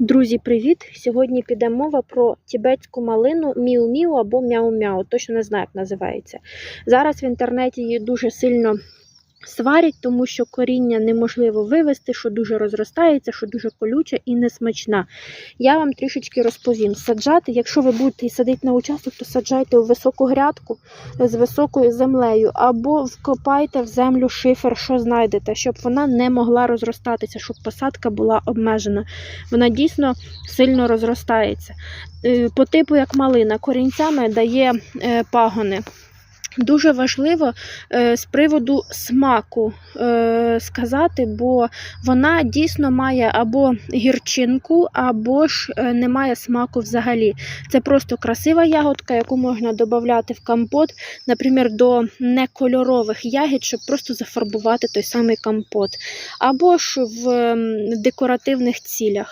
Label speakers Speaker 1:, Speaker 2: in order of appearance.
Speaker 1: Друзі, привіт! Сьогодні піде мова про тібетську малину міу-міу або мяу-мяу. Точно не знаю, як називається. Зараз в інтернеті її дуже сильно сварять, тому що коріння неможливо вивести, що дуже розростається, що дуже колюча і несмачна. Я вам трішечки розповім. Саджати, якщо ви будете садити на участок, то саджайте у високу грядку з високою землею, або вкопайте в землю шифер, що знайдете, щоб вона не могла розростатися, щоб посадка була обмежена. Вона дійсно сильно розростається. Е, По типу як малина, корінцями дає е, пагони. Дуже важливо е, з приводу смаку е, сказати, бо вона дійсно має або гірчинку, або ж е, не має смаку взагалі. Це просто красива ягодка, яку можна додати в компот, наприклад, до некольорових ягід, щоб просто зафарбувати той самий компот, або ж в декоративних цілях.